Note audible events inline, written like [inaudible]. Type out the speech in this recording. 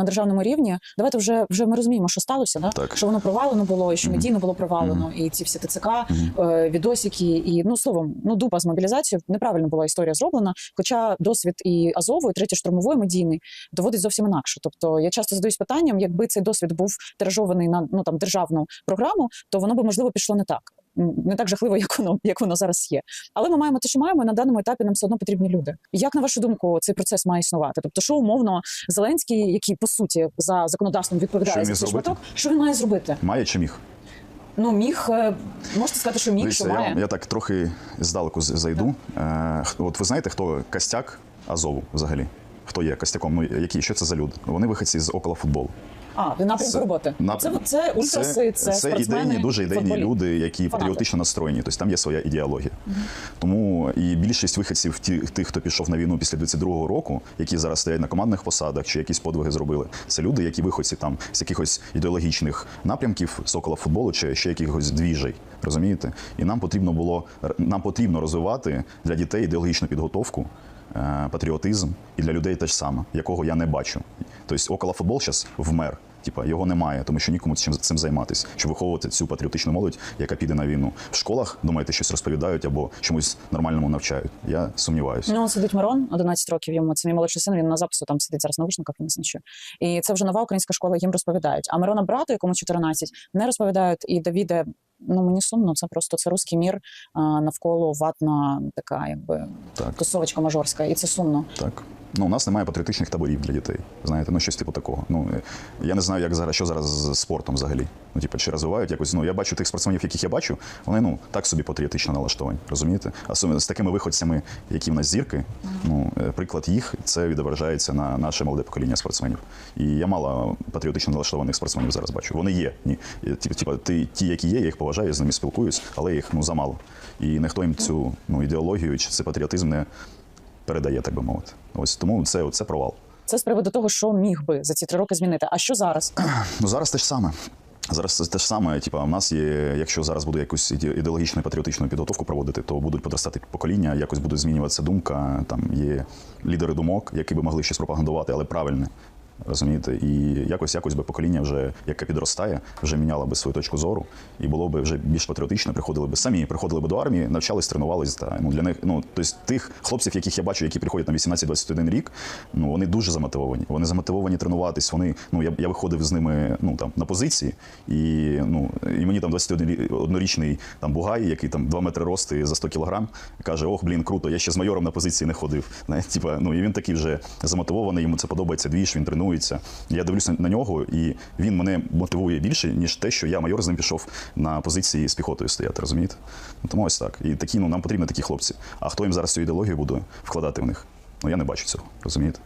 на державному рівні. Давайте вже вже ми розуміємо, що сталося, да? Так. що воно провалено було, і що медійно було провалено, і ці всі ТЦК, Мгм. е, відосики, і ну словом, ну дупа з мобілізацією. Неправильно була історія зроблена. Хоча досвід і Азову, і третє штурмової медійний доводить зовсім інакше. Тобто я часто задаюсь питанням, якби цей досвід був тиражований на ну там державну програму, то воно би можливо пішло не так. Не так жахливо, [laughs] як воно як воно зараз є. Але ми маємо те, що маємо. і На даному етапі нам все одно потрібні люди. Як на вашу думку, цей процес має існувати? Тобто, що умовно Зеленський, який по суті за законодавством відповідає він за цей шматок, що він має зробити? Має чи міг? Ну міг е, можете сказати, що міг, Дивіться, що я, має. я так трохи здалеку зайду. Е, от ви знаєте, хто костяк Азову взагалі? Хто є костяком? Ну які? Що це за люди? Вони виходці з около футболу. А, ви напрямку роботи. Нап- Це, це ультраси, це, це ідейні, дуже ідейні футболі. люди, які Фанати. патріотично настроєні. Тобто там є своя ідеологія. Тому і більшість виходців, ті, тих, хто пішов на війну після 22-го року, які зараз стоять на командних посадах чи якісь подвиги зробили, це люди, які виходці там з якихось ідеологічних напрямків, сокола футболу чи ще якихось двіжей. Розумієте? І нам потрібно було нам потрібно розвивати для дітей ідеологічну підготовку. е, Патріотизм і для людей те ж саме, якого я не бачу. Тобто около футбол зараз вмер. Типа його немає, тому що нікому цим цим займатися, щоб виховувати цю патріотичну молодь, яка піде на війну. В школах думаєте, щось розповідають або чомусь нормальному навчають. Я сумніваюся. Ну, сидить Мирон, 11 років йому. Це мій молодший син. Він на запису там сидить зараз в наушниках, не чує. І це вже нова українська школа, їм розповідають. А Мирона брату, якому 14, не розповідають. І Давіде, ну мені сумно, це просто це русський мір а, навколо ватна така, якби Так. тусовочка мажорська, і це сумно. Так. Ну, у нас немає патріотичних таборів для дітей. Знаєте, ну щось типу такого. Ну е, я не знаю, як зараз що зараз з спортом взагалі. Ну, типу, чи розвивають якось. Ну, я бачу тих спортсменів, яких я бачу, вони ну так собі патріотично налаштовані. Розумієте? А з такими виходцями, які в нас зірки, ну е, приклад їх, це відображається на наше молоде покоління спортсменів. І я мало патріотично налаштованих спортсменів зараз бачу. Вони є. Ні, типу, ти, ті, які є, я їх поважаю, я з ними спілкуюсь, але їх ну замало. І ніхто їм цю ну ідеологію чи цей патріотизм не передає, так би мовити. Ось тому це, це провал. Це з приводу того, що міг би за ці три роки змінити. А що зараз? Ну зараз те ж саме. Зараз це те ж саме. Типа, в нас є, якщо зараз буде якусь ідеологічну і патріотичну підготовку проводити, то будуть подростати покоління, якось буде змінюватися думка. Там є лідери думок, які би могли щось пропагандувати, але правильне. Розумієте, і якось якось би покоління вже, яке підростає, вже міняло би свою точку зору і було би вже більш патріотично, приходили би самі, приходили би до армії, навчались, тренувались. Та ну для них, ну тобто тих хлопців, яких я бачу, які приходять на 18-21 рік, ну вони дуже замотивовані. Вони замотивовані тренуватись. Вони ну я, я виходив з ними ну там на позиції, і ну і мені там 21-річний там бугай, який там 2 метри рости за 100 кілограм, каже: Ох, блін, круто, я ще з майором на позиції не ходив. [laughs] Знаєте, типа, ну і він такий вже замотивований, йому це подобається двіж, він тренується. Я дивлюся на нього, і він мене мотивує більше, ніж те, що я майор з ним пішов на позиції з піхотою стояти, розумієте? Ну, тому ось так. І такі, ну нам потрібні такі хлопці. А хто їм зараз цю ідеологію буде вкладати в них? Ну я не бачу цього, розумієте?